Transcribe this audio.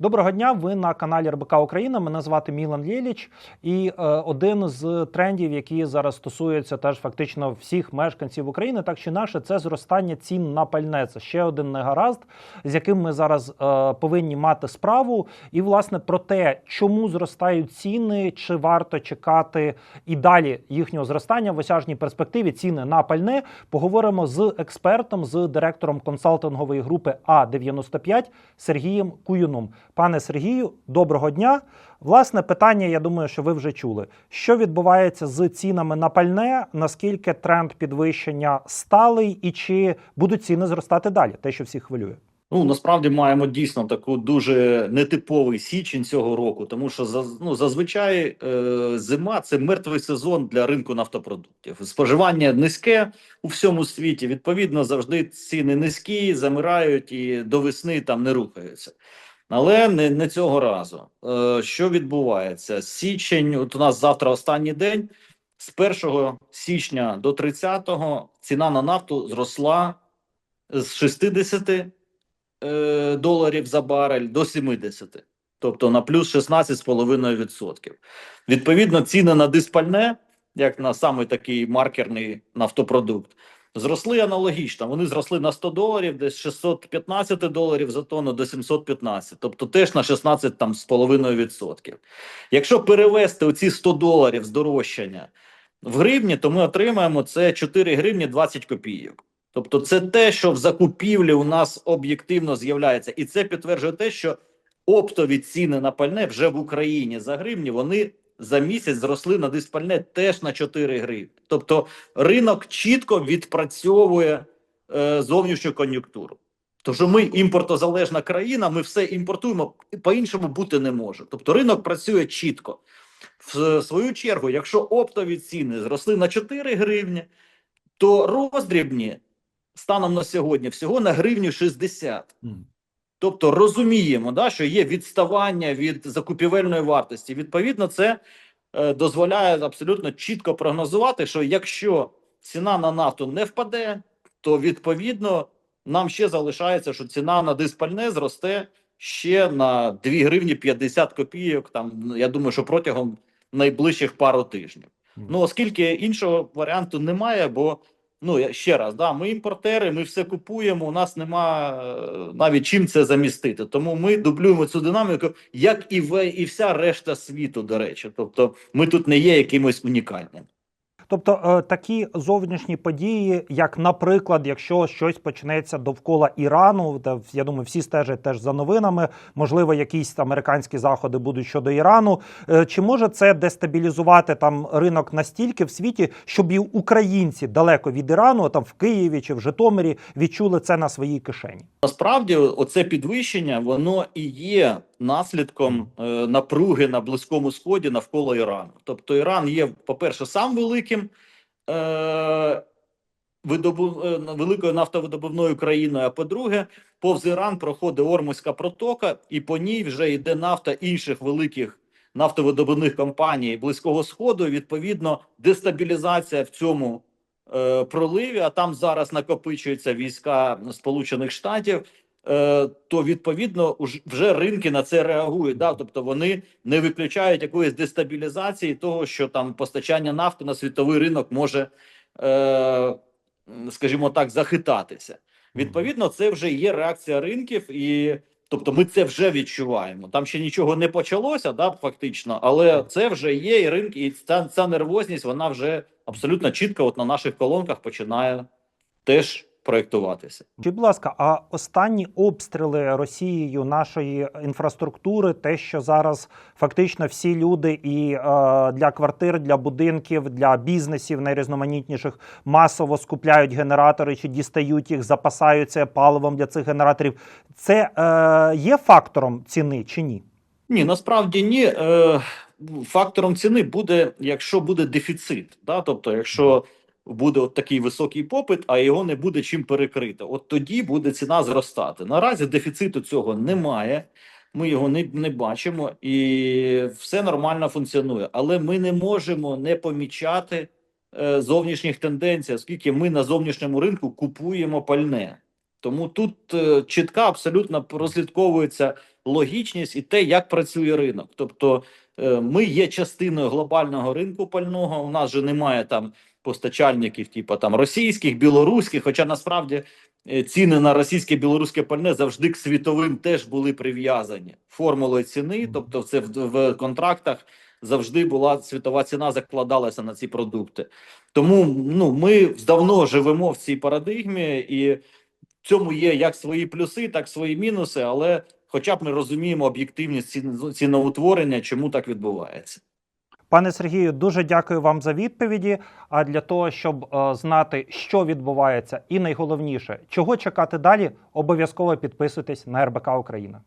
Доброго дня. Ви на каналі РБК Україна. Мене звати Мілан Лєліч. І е, один з трендів, які зараз стосуються теж фактично всіх мешканців України, так чи наше, це зростання цін на пальне. Це ще один негаразд, з яким ми зараз е, повинні мати справу. І власне про те, чому зростають ціни, чи варто чекати і далі їхнього зростання в осяжній перспективі ціни на пальне. Поговоримо з експертом, з директором консалтингової групи А 95 Сергієм Куюном. Пане Сергію, доброго дня. Власне, питання, я думаю, що ви вже чули. Що відбувається з цінами на пальне? Наскільки тренд підвищення сталий, і чи будуть ціни зростати далі? Те, що всіх хвилює. Ну насправді маємо дійсно таку дуже нетиповий січень цього року, тому що ну, зазвичай е, зима це мертвий сезон для ринку нафтопродуктів. Споживання низьке у всьому світі. Відповідно, завжди ціни низькі, замирають і до весни там не рухаються. Але не, не цього разу. Е, що відбувається? Січень, от у нас завтра останній день. З 1 січня до 30 ціна на нафту зросла з 60 е, доларів за барель до 70, тобто на плюс 16,5%. Відповідно, ціни на диспальне, як на саме такий маркерний нафтопродукт, зросли аналогічно. Вони зросли на 100 доларів, десь з 615 доларів за тонну до 715, тобто теж на 16 там з половиною відсотків. Якщо перевести оці 100 доларів здорожчання в гривні, то ми отримаємо це 4 гривні 20 копійок. Тобто, це те, що в закупівлі у нас об'єктивно з'являється, і це підтверджує те, що оптові ціни на пальне вже в Україні за гривні вони за місяць зросли на диспальне теж на 4 гривні. Тобто, ринок чітко відпрацьовує е, зовнішню кон'юнктуру. Тож ми імпортозалежна країна, ми все імпортуємо, по-іншому бути не може. Тобто ринок працює чітко. В свою чергу, якщо оптові ціни зросли на 4 гривні, то роздрібні станом на сьогодні всього на гривню 60. Тобто розуміємо, да, що є відставання від закупівельної вартості. Відповідно, це е, дозволяє абсолютно чітко прогнозувати, що якщо ціна на нафту не впаде, то відповідно нам ще залишається, що ціна на диспальне зросте ще на 2 гривні 50 копійок. Там я думаю, що протягом найближчих пару тижнів. Ну оскільки іншого варіанту немає, бо ну ще раз, да, ми імпортери, ми все купуємо. У нас нема е, навіть чим це замістити. Тому ми дублюємо цю динаміку, як і в і вся решта світу. До речі, тобто ми тут не є якимось унікальним. Тобто е, такі зовнішні події, як, наприклад, якщо щось почнеться довкола Ірану, де я думаю, всі стежать теж за новинами. Можливо, якісь американські заходи будуть щодо Ірану. Е, Чи може це дестабілізувати там ринок настільки в світі, щоб і українці далеко від Ірану, там в Києві чи в Житомирі, відчули це на своїй кишені? Насправді, оце підвищення воно і є наслідком е, напруги на близькому сході навколо Ірану. Тобто, Іран є, по-перше, сам великим е, видобу, е, великою нафтовидобувною країною. А по-друге, повз Іран проходить Ормузька протока, і по ній вже йде нафта інших великих нафтовидобувних компаній близького сходу. Відповідно, дестабілізація в цьому е, проливі, а там зараз накопичуються війська Сполучених Штатів. Е, То відповідно вже ринки на це реагують. Да? Тобто вони не виключають якоїсь дестабілізації того, що там постачання нафти на світовий ринок може, е, скажімо так, захитатися. Відповідно, це вже є реакція ринків, і тобто ми це вже відчуваємо. Там ще нічого не почалося, да, фактично, але це вже є, і ринки, і ця, ця нервозність, вона вже абсолютно чітко от на наших колонках починає теж проєктуватися. Чи, будь ласка, а останні обстріли Росією нашої інфраструктури, те, що зараз фактично всі люди і е, для квартир, для будинків, для бізнесів найрізноманітніших масово скупляють генератори чи дістають їх, запасаються паливом для цих генераторів. Це е, є фактором ціни чи ні? Ні, насправді ні. Е, фактором ціни буде, якщо буде дефіцит. Да? Тобто, якщо буде от такий високий попит, а його не буде чим перекрити, от тоді буде ціна зростати. Наразі дефіциту цього немає. Ми його не, не бачимо, і все нормально функціонує. Але ми не можемо не помічати е, зовнішніх тенденцій, оскільки ми на зовнішньому ринку купуємо пальне. Тому тут е, чітка абсолютно розслідковується логічність і те, як працює ринок. Тобто, е, ми є частиною глобального ринку пального. У нас же немає там постачальників, типу там російських, білоруських. Хоча насправді е, ціни на російське білоруське пальне завжди к світовим теж були прив'язані формулою ціни. Тобто, це в, в контрактах завжди була світова ціна, закладалася на ці продукти. Тому ну ми давно живемо в цій парадигмі, і в цьому є як свої плюси, так і свої мінуси. Але, хоча б ми розуміємо об'єктивність ціноутворення, чому так відбувається. Пане Сергію, дуже дякую вам за відповіді. А для того, щоб е, знати, що відбувається, і найголовніше, чого чекати далі, обов'язково підписуйтесь на РБК Україна.